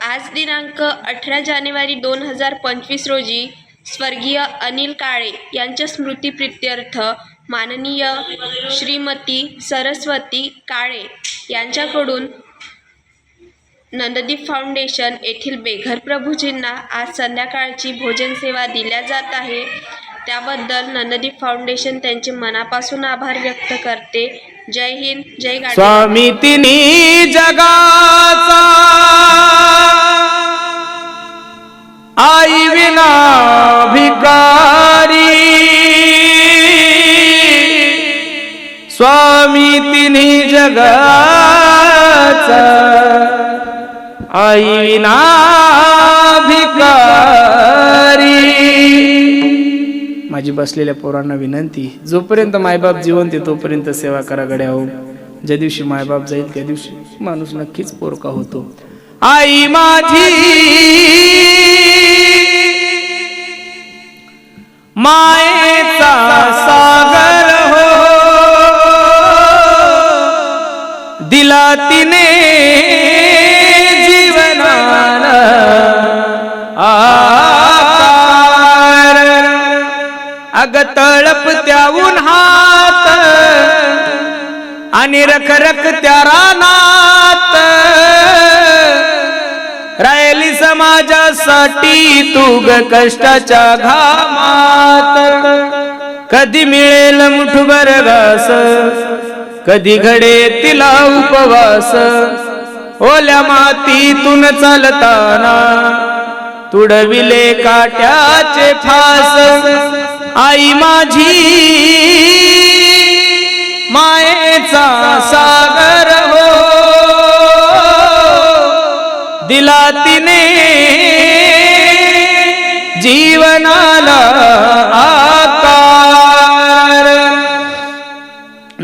आज दिनांक अठरा जानेवारी दोन हजार पंचवीस रोजी स्वर्गीय अनिल काळे यांच्या स्मृतीप्रित्यर्थ माननीय श्रीमती सरस्वती काळे यांच्याकडून नंददीप फाउंडेशन येथील बेघर प्रभूजींना आज संध्याकाळची भोजन सेवा दिल्या जात आहे. त्याबद्दल नंददीप फाउंडेशन त्यांचे मनापासून आभार व्यक्त करते. जय हिंद जय गाडी स्वामी तिन्ही जगाचा आई विना भिकारी। स्वामी तिन्ही जगाचा। आई विना भिकारी। माझी बसलेल्या पोरांना विनंती जोपर्यंत मायबाप जिवंत आहे तोपर्यंत सेवा करा गड्या हो ज्या दिवशी मायबाप जाईल त्या दिवशी माणूस नक्कीच पोरका होतो. आई माझी मायेचा सागर हो। दिला तिने जीवनाला आकार। अग तळप त्याहून हात आणि रखरख त्या रानात साठी तू ग कष्टाच्या घामात. कधी मिळेल मुठभर घास कधी घडे तिला उपवास. ओल्या मातीतून चालताना तुडविले काट्याचे फास. आई माझी मायेचा सागर हो. दिला जीवनाला आकार.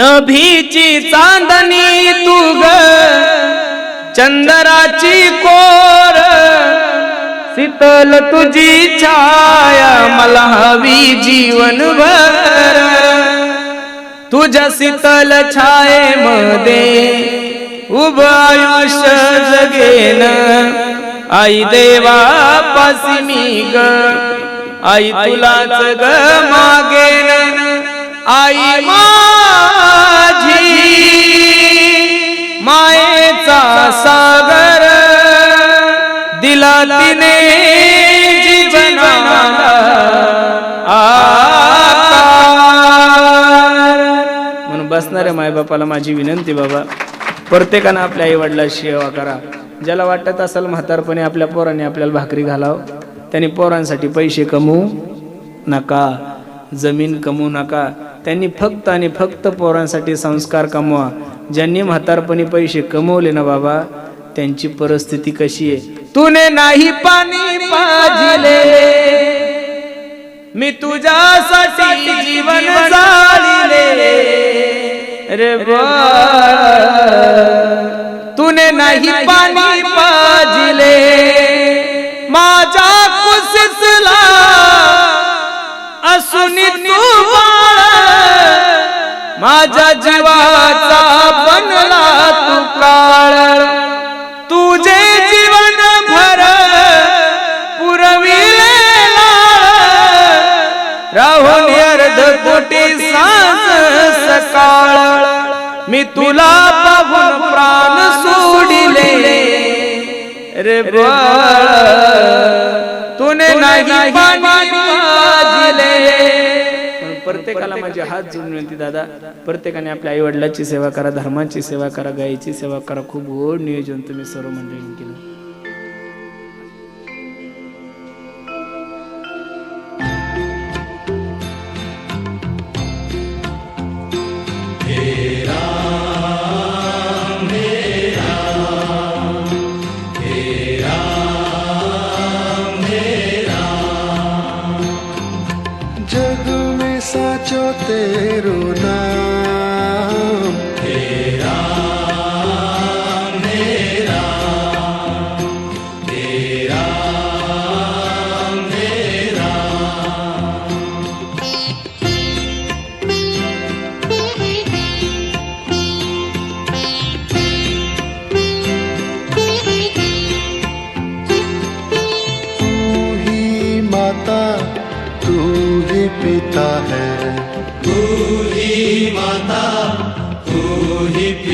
नभीची चांदणी तू ग चंदराची कोर. शीतल तुझी छाया मला हवी जीवनभर. तुझ्या शीतल छायेमध्ये उभ आयुष्य जगेन. आई देवा पासी मी ग. आई तुलाच ग मागेन आई माझी मायेचा सागर दिला तिने जीवनाला म्हणून बसणाऱ्या मायबापाला माझी विनंती बाबा प्रत्येकानं आपल्या आई वडिलाची सेवा करा. ज्याला वाटत असेल म्हातारपणे आपल्या पोराने आपल्याला भाकरी घालावं त्यांनी पोरांसाठी पैसे कमवू नका जमीन कमवू नका. त्यांनी फक्त आणि फक्त पोरांसाठी संस्कार कमवा. ज्यांनी म्हातारपणी पैसे कमवले ना बाबा त्यांची परिस्थिती कशी आहे? तुने नाही पाणी पाजले. मी तुझ्यासाठी जीवन जाळिले. रे बाळा तुने नाही पाणी पाजिले. मी तुला पाहून प्राण सोडिले. रे तुने नाही प्रत्येकाला माझे हात जोडून विनंती दादा प्रत्येकाने आपल्या आई वडिलाची सेवा करा धर्माची सेवा करा गायीची सेवा करा. खूप गोड नियोजन तुम्ही सर्व मंडळींनी केलं. जो तेरो नाम तेरा तू ही माता तू ही पिता है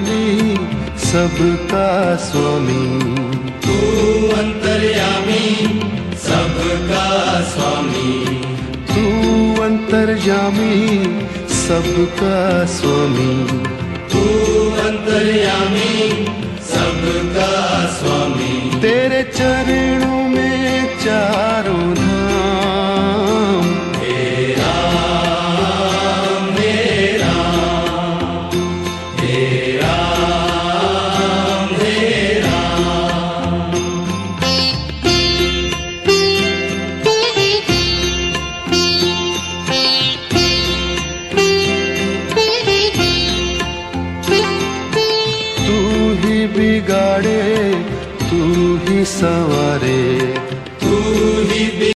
अंतर्यामी सबका स्वामी। तू अंतर्यामी सबका स्वामी। तू अंतर्यामी सबका स्वामी। तू अंतर्यामी सबका स्वामी। तेरे चरणों में चारों सवारे